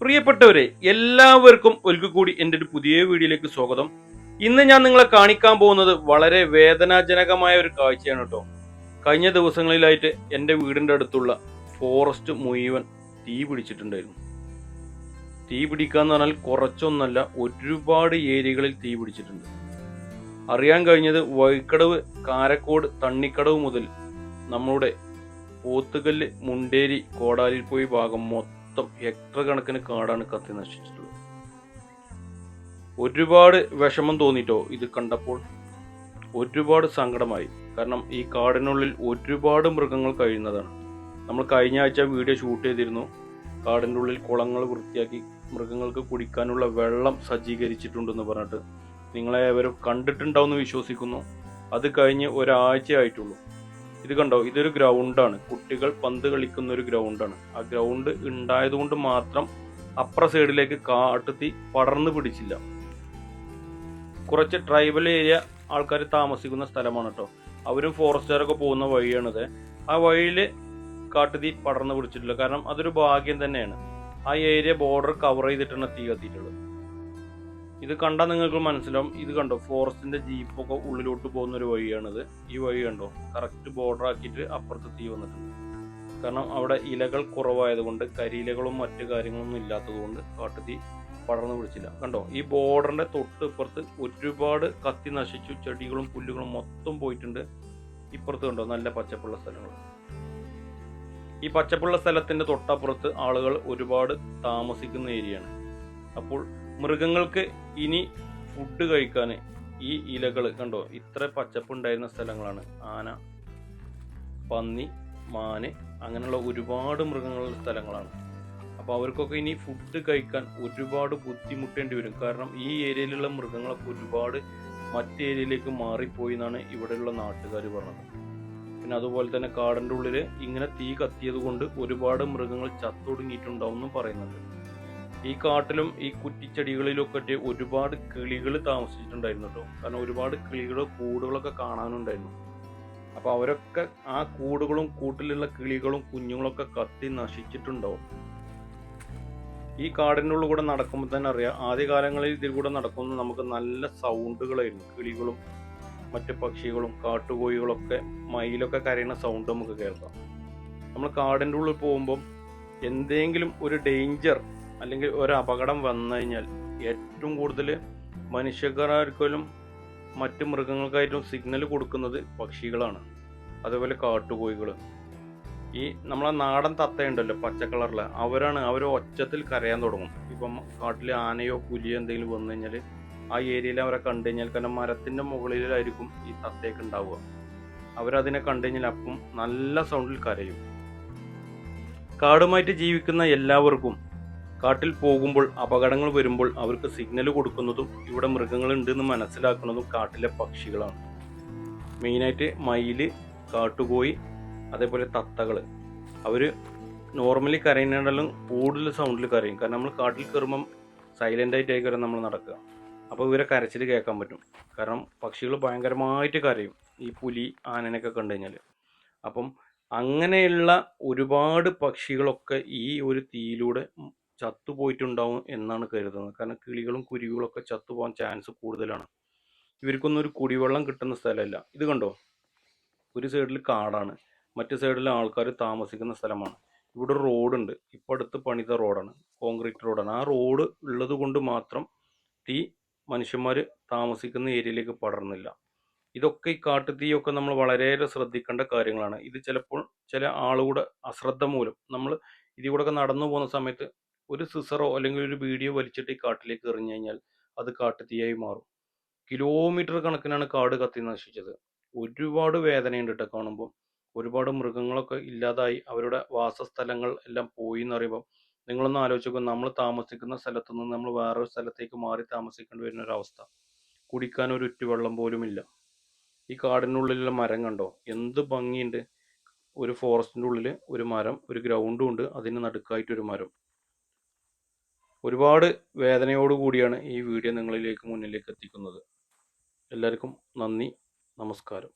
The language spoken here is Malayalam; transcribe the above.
പ്രിയപ്പെട്ടവരെ എല്ലാവർക്കും ഒരിക്കൽ കൂടി എന്റെ ഒരു പുതിയ വീഡിയോയിലേക്ക് സ്വാഗതം. ഇന്ന് ഞാൻ നിങ്ങളെ കാണിക്കാൻ പോകുന്നത് വളരെ വേദനാജനകമായ ഒരു കാഴ്ചയാണ് കേട്ടോ. കഴിഞ്ഞ ദിവസങ്ങളിലായിട്ട് എന്റെ വീടിന്റെ അടുത്തുള്ള ഫോറസ്റ്റ് മുഴുവൻ തീ പിടിച്ചിട്ടുണ്ടായിരുന്നു. തീ പിടിക്കാന്ന് പറഞ്ഞാൽ കുറച്ചൊന്നല്ല ഒരുപാട് ഏരിയകളിൽ തീ പിടിച്ചിട്ടുണ്ട്. അറിയാൻ കഴിഞ്ഞത് വൈക്കടവ് കാരക്കോട് തണ്ണിക്കടവ് മുതൽ നമ്മുടെ പോത്തുകല്ല് മുണ്ടേരി കോടാലിൽ പോയി ഭാഗം മൊത്തം ഹെക്ടർ കണക്കിന് കാടാണ് കത്തി നശിച്ചിട്ടുള്ളത്? ഒരുപാട് വിഷമം തോന്നിട്ടോ ഇത് കണ്ടപ്പോൾ? ഒരുപാട് സങ്കടമായി. കാരണം ഈ കാടിനുള്ളിൽ ഒരുപാട് മൃഗങ്ങൾ കഴിയുന്നതാണ്. നമ്മൾ കഴിഞ്ഞ ആഴ്ച വീഡിയോ ഷൂട്ട് ചെയ്തിരുന്നു. കാടിന്റെ ഉള്ളിൽ കുളങ്ങൾ വൃത്തിയാക്കി മൃഗങ്ങൾക്ക് കുടിക്കാനുള്ള വെള്ളം സജ്ജീകരിച്ചിട്ടുണ്ടെന്ന് പറഞ്ഞിട്ട് നിങ്ങളെ അവരും കണ്ടിട്ടുണ്ടാവുമെന്ന് വിശ്വസിക്കുന്നു. അത് കഴിഞ്ഞ് ഒരാഴ്ച ആയിട്ടുള്ളൂ ഇത് കണ്ടോ? ഇതൊരു ഗ്രൗണ്ടാണ് കുട്ടികൾ പന്ത് കളിക്കുന്ന ഒരു ഗ്രൗണ്ടാണ് ആ ഗ്രൗണ്ട് ഉണ്ടായതുകൊണ്ട് മാത്രം അപ്പുറ സൈഡിലേക്ക് കാട്ടുത്തി പടർന്നു പിടിച്ചില്ല. കുറച്ച് ട്രൈബൽ ഏരിയ ആൾക്കാർ താമസിക്കുന്ന സ്ഥലമാണ് കേട്ടോ അവരും ഫോറസ്റ്റുകാരൊക്കെ പോകുന്ന വഴിയാണിത്. ആ വഴിയിൽ കാട്ടുതീ പടർന്നു പിടിച്ചിട്ടില്ല. കാരണം അതൊരു ഭാഗ്യം തന്നെയാണ്. ആ ഏരിയ ബോർഡർ കവർ ചെയ്തിട്ടാണ് തീ കത്തിയിട്ടുള്ളത്. ഇത് കണ്ടാൽ നിങ്ങൾക്ക് മനസ്സിലാവും. ഇത് കണ്ടോ ഫോറസ്റ്റിന്റെ ജീപ്പൊക്കെ ഉള്ളിലോട്ട് പോകുന്ന ഒരു വഴിയാണിത്. ഈ വഴി കണ്ടോ കറക്റ്റ് ബോർഡർ ആക്കിയിട്ട് അപ്പുറത്ത് തീ വന്നിട്ടുണ്ട്. കാരണം അവിടെ ഇലകൾ കുറവായതുകൊണ്ട് കരിയിലകളും മറ്റു കാര്യങ്ങളൊന്നും ഇല്ലാത്തതുകൊണ്ട് കാട്ടുതീ പടർന്നു പിടിച്ചില്ല. കണ്ടോ ഈ ബോർഡറിന്റെ തൊട്ട് ഇപ്പുറത്ത് ഒരുപാട് കത്തി നശിച്ചു ചെടികളും പുല്ലുകളും മൊത്തം പോയിട്ടുണ്ട്. ഇപ്പുറത്ത് കണ്ടോ നല്ല പച്ചപ്പുള്ള സ്ഥലങ്ങൾ. ഈ പച്ചപ്പുള്ള സ്ഥലത്തിന്റെ തൊട്ടപ്പുറത്ത് ആളുകൾ ഒരുപാട് താമസിക്കുന്ന ഏരിയയാണ്. അപ്പോൾ മൃഗങ്ങൾക്ക് ഇനി ഫുഡ് കഴിക്കാൻ ഈ ഇലകൾ കണ്ടോ? ഇത്ര പച്ചപ്പുണ്ടായിരുന്ന സ്ഥലങ്ങളാണ്. ആന പന്നി മാന് അങ്ങനെയുള്ള ഒരുപാട് മൃഗങ്ങളുടെ സ്ഥലങ്ങളാണ്. അപ്പോൾ അവർക്കൊക്കെ ഇനി ഫുഡ് കഴിക്കാൻ ഒരുപാട് ബുദ്ധിമുട്ടേണ്ടി വരും. കാരണം ഈ ഏരിയയിലുള്ള മൃഗങ്ങളൊക്കെ ഒരുപാട് മറ്റ് ഏരിയയിലേക്ക് മാറിപ്പോയി എന്നാണ് ഇവിടെയുള്ള നാട്ടുകാർ പറഞ്ഞത്. പിന്നെ അതുപോലെ തന്നെ കാടിന്റെ ഉള്ളിൽ ഇങ്ങനെ തീ കത്തിയത് കൊണ്ട് ഒരുപാട് മൃഗങ്ങൾ ചത്തൊടുങ്ങിയിട്ടുണ്ടാവും എന്നും പറയുന്നുണ്ട്. ഈ കാട്ടിലും ഈ കുറ്റിച്ചെടികളിലൊക്കെ ഒരുപാട് കിളികൾ താമസിച്ചിട്ടുണ്ടായിരുന്നു കേട്ടോ. കാരണം ഒരുപാട് കിളികളും കൂടുകളൊക്കെ കാണാനുണ്ടായിരുന്നു. അപ്പൊ അവരൊക്കെ ആ കൂടുകളും കൂട്ടിലുള്ള കിളികളും കുഞ്ഞുങ്ങളൊക്കെ കത്തി നശിച്ചിട്ടുണ്ടാവും ഈ കാടിനുള്ളിൽ കൂടെ നടക്കുമ്പോൾ തന്നെ അറിയാം ആദ്യകാലങ്ങളിൽ ഇതിൽ കൂടെ നടക്കുമ്പോൾ നമുക്ക് നല്ല സൗണ്ടുകളായിരുന്നു. കിളികളും മറ്റ് പക്ഷികളും കാട്ടുകോഴികളൊക്കെ മയിലൊക്കെ കരയുന്ന സൗണ്ട് നമുക്ക് കേൾക്കാം. നമ്മൾ കാടിന്റെ ഉള്ളിൽ പോകുമ്പം എന്തെങ്കിലും ഒരു ഡേഞ്ചർ അല്ലെങ്കിൽ ഒരു അപകടം വന്നു കഴിഞ്ഞാൽ ഏറ്റവും കൂടുതൽ മനുഷ്യക്കാർക്കും മറ്റ് മൃഗങ്ങൾക്കായിട്ടും സിഗ്നൽ കൊടുക്കുന്നത് പക്ഷികളാണ്. അതേപോലെ കാട്ടുകോഴികൾ ഈ നമ്മളെ നാടൻ തത്തയുണ്ടല്ലോ പച്ച കളറിൽ അവരാണ് അവർ ഒച്ചത്തിൽ കരയാൻ തുടങ്ങും. ഇപ്പം കാട്ടിൽ ആനയോ പുലിയോ എന്തെങ്കിലും വന്നു കഴിഞ്ഞാൽ ആ ഏരിയയിൽ അവരെ കണ്ടു കഴിഞ്ഞാൽ കാരണം മരത്തിന്റെ മുകളിലായിരിക്കും ഈ തത്തയൊക്കെ ഉണ്ടാവുക. അവരതിനെ കണ്ടു കഴിഞ്ഞാൽ അപ്പം നല്ല സൗണ്ടിൽ കരയും. കാടുമായിട്ട് ജീവിക്കുന്ന എല്ലാവർക്കും കാട്ടിൽ പോകുമ്പോൾ അപകടങ്ങൾ വരുമ്പോൾ അവർക്ക് സിഗ്നൽ കൊടുക്കുന്നതും ഇവിടെ മൃഗങ്ങളുണ്ട് എന്ന് മനസ്സിലാക്കുന്നതും കാട്ടിലെ പക്ഷികളാണ്. മെയിനായിട്ട് മയിൽ കാട്ടുകോയി അതേപോലെ തത്തകൾ അവർ നോർമലി കരയുന്നതിനെല്ലാം കൂടുതൽ സൗണ്ടിൽ കരയും. കാരണം നമ്മൾ കാട്ടിൽ കയറുമ്പം സൈലന്റ് ആയിട്ടായിരിക്കും നമ്മൾ നടക്കുക. അപ്പോൾ ഇവരെ കരച്ചിൽ കേൾക്കാൻ പറ്റും. കാരണം പക്ഷികൾ ഭയങ്കരമായിട്ട് കരയും. ഈ പുലി ആനനൊക്കെ കണ്ടു കഴിഞ്ഞാൽ അപ്പം അങ്ങനെയുള്ള ഒരുപാട് പക്ഷികളൊക്കെ ഈ ഒരു തീയിലൂടെ ചത്തുപോയിട്ടുണ്ടാവും എന്നാണ് കരുതുന്നത്. കാരണം കിളികളും കുരുവികളൊക്കെ ചത്തുപോകാൻ ചാൻസ് കൂടുതലാണ്. ഇവർക്കൊന്നും ഒരു കുടിവെള്ളം കിട്ടുന്ന സ്ഥലമല്ല. ഇത് കണ്ടോ? ഒരു സൈഡിൽ കാടാണ്. മറ്റു സൈഡിൽ ആൾക്കാർ താമസിക്കുന്ന സ്ഥലമാണ്. ഇവിടെ റോഡുണ്ട് ഇപ്പോൾ അടുത്ത് പണിത റോഡാണ് കോൺക്രീറ്റ് റോഡാണ് ആ റോഡ് ഉള്ളത് കൊണ്ട് മാത്രം തീ മനുഷ്യന്മാർ താമസിക്കുന്ന ഏരിയയിലേക്ക് പടർന്നില്ല. ഇതൊക്കെ ഈ കാട്ടുതീയൊക്കെ നമ്മൾ വളരെയേറെ ശ്രദ്ധിക്കേണ്ട കാര്യങ്ങളാണ്. ഇത് ചിലപ്പോൾ ചില ആളുകളുടെ അശ്രദ്ധ മൂലം നമ്മൾ ഒക്കെ നടന്നു പോകുന്ന സമയത്ത് ഒരു സിസറോ അല്ലെങ്കിൽ ഒരു വീഡിയോ വലിച്ചിട്ട് ഈ കാട്ടിലേക്ക് എറിഞ്ഞു കഴിഞ്ഞാൽ അത് കാട്ടുതീയായി മാറും. കിലോമീറ്റർ കണക്കിനാണ് കാട് കത്തി നശിച്ചത്. ഒരുപാട് വേദനയുണ്ട് കേട്ടോ കാണുമ്പോൾ ഒരുപാട് മൃഗങ്ങളൊക്കെ ഇല്ലാതായി. അവരുടെ വാസസ്ഥലങ്ങൾ എല്ലാം പോയി എന്ന് പറയുമ്പോൾ നിങ്ങളൊന്ന് ആലോചിച്ച് നമ്മൾ താമസിക്കുന്ന സ്ഥലത്തു നിന്ന് നമ്മൾ വേറൊരു സ്ഥലത്തേക്ക് മാറി താമസിക്കേണ്ടി വരുന്ന ഒരു അവസ്ഥ. കുടിക്കാൻ ഒരു ഉറ്റുവെള്ളം പോലും ഇല്ല. ഈ കാടിനുള്ളിലുള്ള മരം കണ്ടോ? എന്ത് ഭംഗിയുണ്ട്. ഒരു ഫോറസ്റ്റിന്റെ ഉള്ളിൽ ഒരു മരം ഒരു ഗ്രൗണ്ടും ഉണ്ട്. അതിന് നടുക്കായിട്ടൊരു മരം. ഒരുപാട് വേദനയോടുകൂടിയാണ് ഈ വീഡിയോ നിങ്ങളിലേക്ക് മുന്നിലേക്ക് എത്തിക്കുന്നത്. എല്ലാവർക്കും നന്ദി നമസ്കാരം.